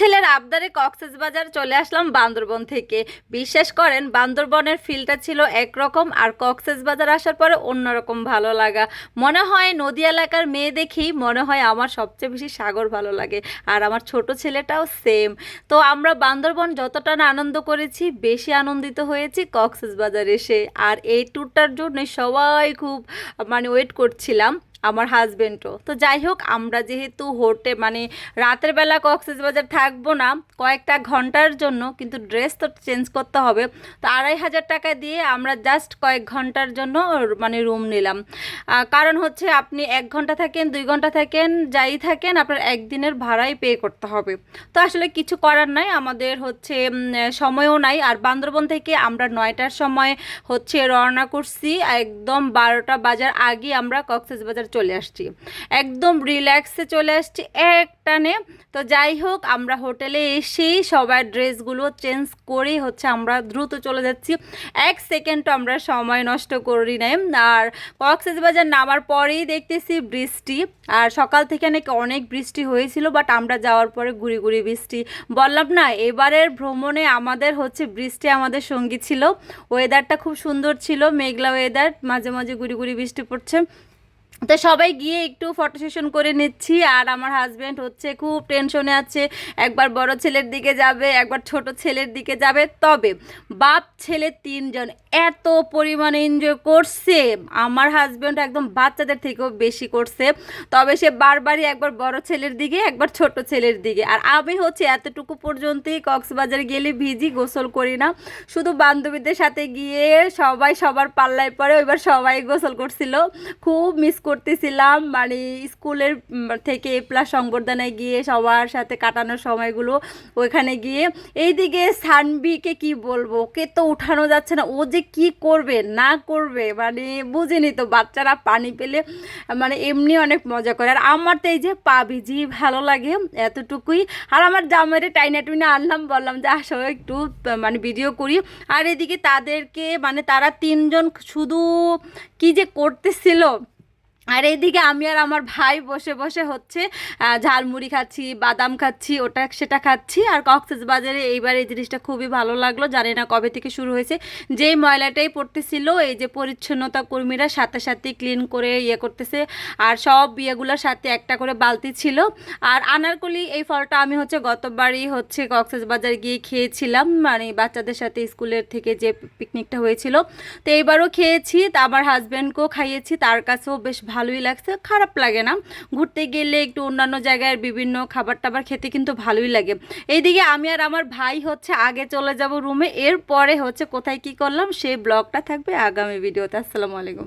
ছেলের আবদারে কক্সেস বাজার চলে আসলাম বান্দরবন থেকে। বিশ্বাস করেন, বান্দরবনের ফিলটা ছিল একরকম আর কক্সেস বাজার আসার পরে অন্যরকম ভালো লাগা। মনে হয় নদী এলাকার মেয়ে দেখেই মনে হয় আমার সবচেয়ে বেশি সাগর ভালো লাগে আর আমার ছোট ছেলেটাও সেম তো আমরা বান্দরবন যতটা না আনন্দ করেছি, বেশি আনন্দিত হয়েছি কক্সেস বাজার এসে। আর এই ট্যুরটার জন্য সবাই খুব মানে ওয়েট করছিলাম। আমার হাজবেন্ডও তো যাই হোক, আমরা যেহেতু হোটে মানে রাতের বেলা কক্সেস বাজার থাকব না, কয়েকটা ঘণ্টার জন্য, কিন্তু ড্রেস তো চেঞ্জ করতে হবে। তো আড়াই হাজার টাকা দিয়ে আমরা জাস্ট কয়েক ঘণ্টার জন্য মানে রুম নিলাম। কারণ হচ্ছে আপনি এক ঘণ্টা থাকেন, দুই ঘণ্টা থাকেন, যাই থাকেন, আপনার একদিনের ভাড়াই পে করতে হবে। তো আসলে কিছু করার নাই, আমাদের হচ্ছে সময়ও নাই। আর বান্দরবন থেকে আমরা নয়টার সময় হচ্ছে রওনা করছি, একদম বারোটা বাজার আগে আমরা কক্সেস বাজার চলে আসছি। একদম রিল্যাক্সে চলে আসছি এক টানে। তো যাই হোক, আমরা হোটেলে এসেই সবার ড্রেসগুলো চেঞ্জ করে হচ্ছে আমরা দ্রুত চলে যাচ্ছি। এক সেকেন্ডও আমরা সময় নষ্ট করি নাই। আর কক্সেস বাজার নামার পরেই দেখতেছি বৃষ্টি। আর সকাল থেকে নাকি অনেক বৃষ্টি হয়েছিল বাট আমরা যাওয়ার পরে গুড়ি গুড়ি বৃষ্টি। বললাম না, এবারের ভ্রমণে আমাদের হচ্ছে বৃষ্টি আমাদের সঙ্গী ছিল। ওয়েদারটা খুব সুন্দর ছিল, মেঘলা ওয়েদার মাঝে মাঝে গুড়ি গুড়ি বৃষ্টি পড়ছে। তো সবাই গিয়ে একটু ফটো সেশন করে নিচ্ছি। আর আমার হাজব্যান্ড হচ্ছে খুব টেনশনে আছে। একবার বড় ছেলের দিকে যাবে, একবার ছোট ছেলের দিকে যাবে। তবে বাপ ছেলে তিনজন এত পরিমাণে এনজয় করছে। আমার হাজব্যান্ড একদম বাচ্চাদের থেকেও বেশি করছে। তবে সে বারবারই একবার বড় ছেলের দিকে, একবার ছোট ছেলের দিকে। আর আমি হচ্ছে এতটুকু পর্যন্তই কক্সবাজার গেলে ভিজি, গোসল করি না। শুধু বান্ধবীদের সাথে গিয়ে সবাই সবার পাল্লায় পরে এবার সবাই গোসল করছিল। খুব মিস করতেছিলাম মানে স্কুলের থেকে এ প্লাস সংবর্ধনায় গিয়ে সবার সাথে কাটানোর সময়গুলো ওইখানে গিয়ে, এইদিকে সানবিকে কি বলব, ওকে তো উঠানো যাচ্ছে না, ও যে কি করবে, না করবে মানে বুঝিনি তো, বাচ্চারা পানি পেলে মানে এমনি অনেক মজা করে। আর আমার তো এই যে পা ভিজি ভালো লাগে এতটুকুই। আর আমার জামাইরে টাইনা টুইনা আনলাম, বললাম যে আসো একটু মানে ভিডিও করি। আর এদিকে তাদেরকে মানে তারা তিনজন শুধু কি যে করতেছিল আর এইদিকে আমি আর আমার ভাই বসে বসে হচ্ছে ঝালমুড়ি খাচ্ছি, বাদাম খাচ্ছি, ওটা সেটা খাচ্ছি। আর বাজারে এইবার এই জিনিসটা খুবই ভালো লাগল, জানি না কবে থেকে শুরু হয়েছে। যেই ময়লাটাই পড়তেছিল, এই যে পরিচ্ছন্নতা কর্মীরা সাথে সাথে ক্লিন করে ইয়ে করতেছে, আর সব ইয়েগুলোর সাথে একটা করে বালতি ছিল। আর আনারকলি, এই ফলটা আমি হচ্ছে গতবারই হচ্ছে বাজার গিয়ে খেয়েছিলাম মানে বাচ্চাদের সাথে স্কুলের থেকে যে পিকনিকটা হয়েছিল। তো এইবারও খেয়েছি, তা আমার হাজব্যান্ডকেও খাইয়েছি, তার কাছেও বেশ ভালোই লাগছে, খারাপ লাগে না। ঘুরতে গেলে একটু অন্যান্য জায়গায় বিভিন্ন খাবার টাবার খেতে কিন্তু ভালোই লাগে। এইদিকে আমি আর আমার ভাই হচ্ছে আগে চলে যাব রুমে, এরপরে হচ্ছে কোথায় কি করলাম, সেই ব্লগটা থাকবে আগামী ভিডিওতে। আসসালামু আলাইকুম।